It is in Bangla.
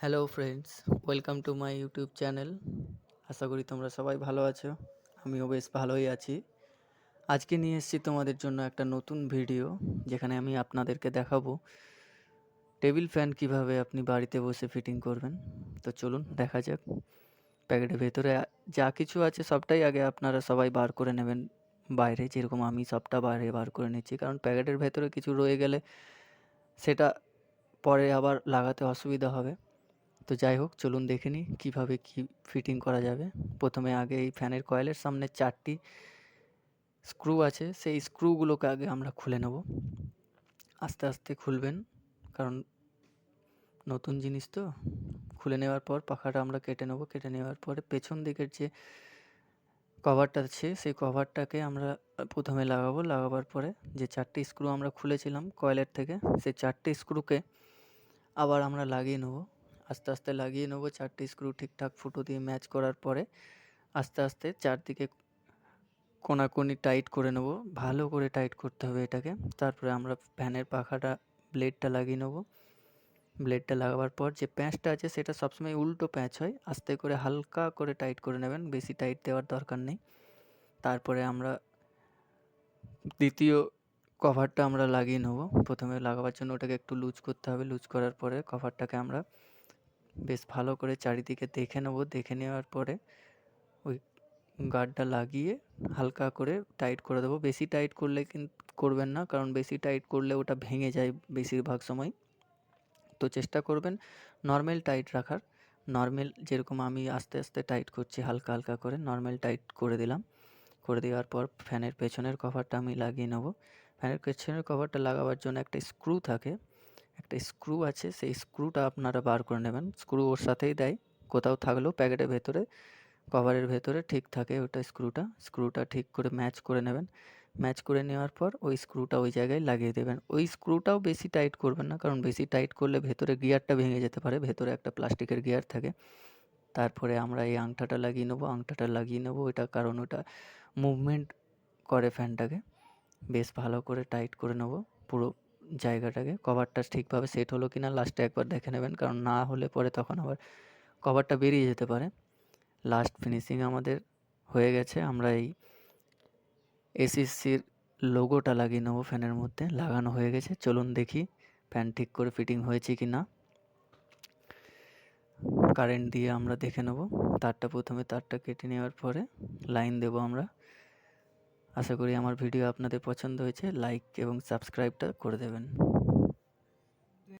Hello friends welcome to my YouTube channel আশা করি তোমরা সবাই ভালো আছো। আমিও বেশ ভালোই আছি। আজকে নিয়ে এসেছি তোমাদের জন্য একটা নতুন ভিডিও যেখানে আমি আপনাদেরকে দেখাবো টেবিল ফ্যান কীভাবে আপনি বাড়িতে বসে ফিটিং করবেন। তো চলুন, দেখা যাক। প্যাকেটের ভেতরে যা কিছু আছে সবটাই আগে আপনারা সবাই বার করে নেবেন। বাইরে যেরকম আমি সবটা বাইরে বার করে নিচ্ছি, কারণ প্যাকেটের ভেতরে কিছু রয়ে গেলে সেটা পরে আবার লাগাতে অসুবিধা হবে। তো যাই হোক, চলুন দেখে নিই কীভাবে কী ফিটিং করা যাবে। প্রথমে আগে এই ফ্যানের কয়েলের সামনে চারটি স্ক্রু আছে, সেই স্ক্রুগুলোকে আগে আমরা খুলে নেব। আস্তে আস্তে খুলবেন, কারণ নতুন জিনিস তো। খুলে নেওয়ার পর পাখাটা আমরা কেটে নেব, কেটে নেওয়ার পরে পেছন দিকের যে কভারটা আছে, সেই কভারটাকে আমরা প্রথমে লাগাবো। লাগাবার পরে যে চারটি স্ক্রু আমরা খুলেছিলাম কয়েলের থেকে, সেই চারটি স্ক্রুকে আবার আমরা লাগিয়ে নেব। আস্তে আস্তে লাগিয়ে নেব। চারটি স্ক্রু ঠিকঠাক ফুটো দিয়ে ম্যাচ করার পরে আস্তে আস্তে চারদিকে কোনাকুনি টাইট করে নেব। ভালো করে টাইট করতে হবে এটাকে। তারপরে আমরা ফ্যানের পাখাটা ব্লেডটা লাগিয়ে নেব। ব্লেডটা লাগাবার পর যে প্যাঁচটা আছে সেটা সবসময় উল্টো প্যাঁচ হয়। আস্তে করে হালকা করে টাইট করে নেবেন। বেশি টাইট দেওয়ার দরকার নেই। তারপরে আমরা দ্বিতীয় কভারটা আমরা লাগিয়ে নেব। প্রথমে লাগাবার জন্য ওটাকে একটু লুজ করতে হবে। লুজ করার পরে কভারটাকে আমরা বেশ ভালো করে চারিদিকে দেখে নেব। দেখে নেওয়ার পরে ওই গার্ডটা লাগিয়ে হালকা করে টাইট করে দেবো। বেশি টাইট করলে করবেন না, কারণ বেশি টাইট করলে ওটা ভেঙে যায় বেশিরভাগ সময়। তো চেষ্টা করবেন নর্মাল টাইট রাখার। নর্মাল যেরকম আমি আস্তে আস্তে টাইট করছি, হালকা হালকা করে নর্মাল টাইট করে দিলাম। করে দেওয়ার পর ফ্যানের পেছনের কভারটা আমি লাগিয়ে নেব। ফ্যানের পেছনের কভারটা লাগাবার জন্য একটা স্ক্রু থাকে। একটা স্ক্রু আছে, সেই স্ক্রুটা আপনারা বার করে নেবেন। স্ক্রু ওর সাথেই দেয়, কোথাও থাকলেও প্যাকেটের ভেতরে, কভারের ভেতরে ঠিক থাকে ওটা স্ক্রুটা। স্ক্রুটা ঠিক করে ম্যাচ করে নেবেন। ম্যাচ করে নেওয়ার পর ওই স্ক্রুটা ওই জায়গায় লাগিয়ে দেবেন। ওই স্ক্রুটাও বেশি টাইট করবেন না, কারণ বেশি টাইট করলে ভেতরে গিয়ারটা ভেঙে যেতে পারে, ভেতরে একটা প্লাস্টিকের গিয়ার থাকে। তারপরে আমরা এই আংটাটা লাগিয়ে নেব, আংটাটা লাগিয়ে নেব, ওইটা কারণ ওটা মুভমেন্ট করে ফ্যানটাকে। বেশ ভালো করে টাইট করে নেব, পুরো জায়গাটাকে কভারটা ঠিকভাবে সেট হলো কি না লাস্টে একবার দেখে নেবেন। কারণ না হলে পরে তখন আবার কভারটা বেরিয়ে যেতে পারে। লাস্ট ফিনিশিং আমাদের হয়ে গেছে। আমরা এই এসিসির লোগোটা লাগিয়ে নেব ফ্যানের মধ্যে। লাগানো হয়ে গেছে। চলুন দেখি ফ্যান ঠিক করে ফিটিং হয়েছে কি না কারেন্ট দিয়ে আমরা দেখে নেব। তারটা প্রথমে তারটা কেটে নেওয়ার পরে লাইন দেব আমরা। আশা করি আমার ভিডিও আপনাদের পছন্দ হয়েছে লাইক এবং সাবস্ক্রাইবটা করে দেবেন।